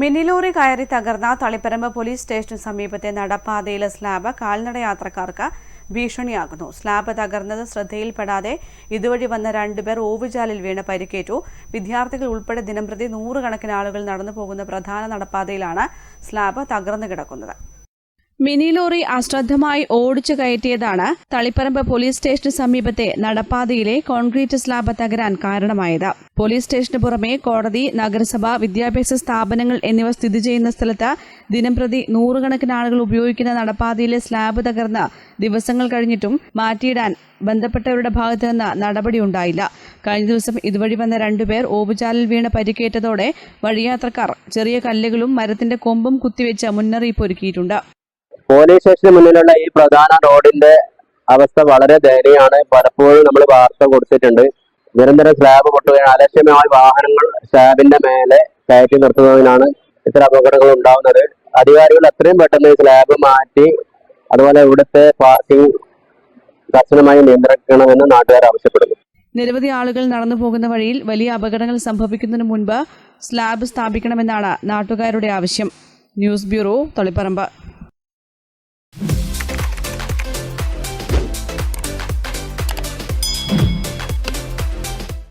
Mini lorry കയറി തകർന്ന Taliparamba police സ്റ്റേഷന് സമീപത്തെ നടപ്പാതയിലെ സ്ലാബ് കാൽനട യാത്രക്കാർക്ക് ഭീഷണിയാകുന്നു. സ്ലാബ് തകർന്നത് ശ്രദ്ധയിൽപ്പെടാതെ ഇതുവഴി വന്ന രണ്ടുപേർ ഓവുചാലിൽ വീണ് പരിക്കേറ്റു. വിദ്യാർത്ഥികൾ ഉൾപ്പെടെ ദിനംപ്രതി നൂറുകണക്കിന് ആളുകൾ നടന്നു പോകുന്ന പ്രധാന നടപ്പാതയിലാണ് സ്ലാബ് തകർന്നു കിടക്കുന്നത്. മിനി ലോറി അശ്രദ്ധമായി ഓടിച്ചു കയറ്റിയതാണ് തളിപ്പറമ്പ് പോലീസ് സ്റ്റേഷന് സമീപത്തെ നടപ്പാതയിലെ കോൺക്രീറ്റ് സ്ലാബ് തകരാൻ കാരണമായത്. പോലീസ് സ്റ്റേഷന് പുറമെ കോടതി നഗരസഭ വിദ്യാഭ്യാസ സ്ഥാപനങ്ങൾ എന്നിവ സ്ഥിതി ചെയ്യുന്ന സ്ഥലത്ത് ദിനംപ്രതി നൂറുകണക്കിന് ആളുകൾ ഉപയോഗിക്കുന്ന നടപ്പാതയിലെ സ്ലാബ് തകർന്ന് ദിവസങ്ങൾ കഴിഞ്ഞിട്ടും മാറ്റിയിടാൻ ബന്ധപ്പെട്ടവരുടെ ഭാഗത്തു നിന്ന് നടപടിയുണ്ടായില്ല കഴിഞ്ഞ ദിവസം ഇതുവഴി വന്ന രണ്ടുപേർ ഓപുചാലിൽ വീണ പരിക്കേറ്റതോടെ വഴിയാത്രക്കാർ ചെറിയ കല്ലുകളും മരത്തിന്റെ കൊമ്പും കുത്തിവെച്ച് മുന്നറിയിപ്പ് ഒരുക്കിയിട്ടുണ്ട്. പോലീസ് സ്റ്റേഷന് മുന്നിലുള്ള ഈ പ്രധാന റോഡിന്റെ അവസ്ഥ വളരെ ദയനീയമാണ്. പലപ്പോഴും നമ്മൾ വാർത്ത കൊടുത്തിട്ടുണ്ട്. നിരന്തരം സ്ലാബ് പൊട്ടുകയും അലക്ഷ്യമായ വാഹനങ്ങൾ സ്ലാബിന്റെ മേലെ കയറ്റി നിർത്തുന്നതിനാണ് ഇത്തരം അപകടങ്ങൾ ഉണ്ടാവുന്നത്. അധികാരികൾ എത്രയും പെട്ടെന്ന് സ്ലാബ് മാറ്റി അതുപോലെ ഇവിടുത്തെ പാർക്കിംഗ് കർശനമായി നിയന്ത്രിക്കണമെന്ന് നാട്ടുകാർ ആവശ്യപ്പെടുന്നു. നിരവധി ആളുകൾ നടന്നു പോകുന്ന വഴിയിൽ വലിയ അപകടങ്ങൾ സംഭവിക്കുന്നതിന് മുൻപ് സ്ലാബ് സ്ഥാപിക്കണമെന്നാണ് നാട്ടുകാരുടെ ആവശ്യം. News bureau Taliparamba.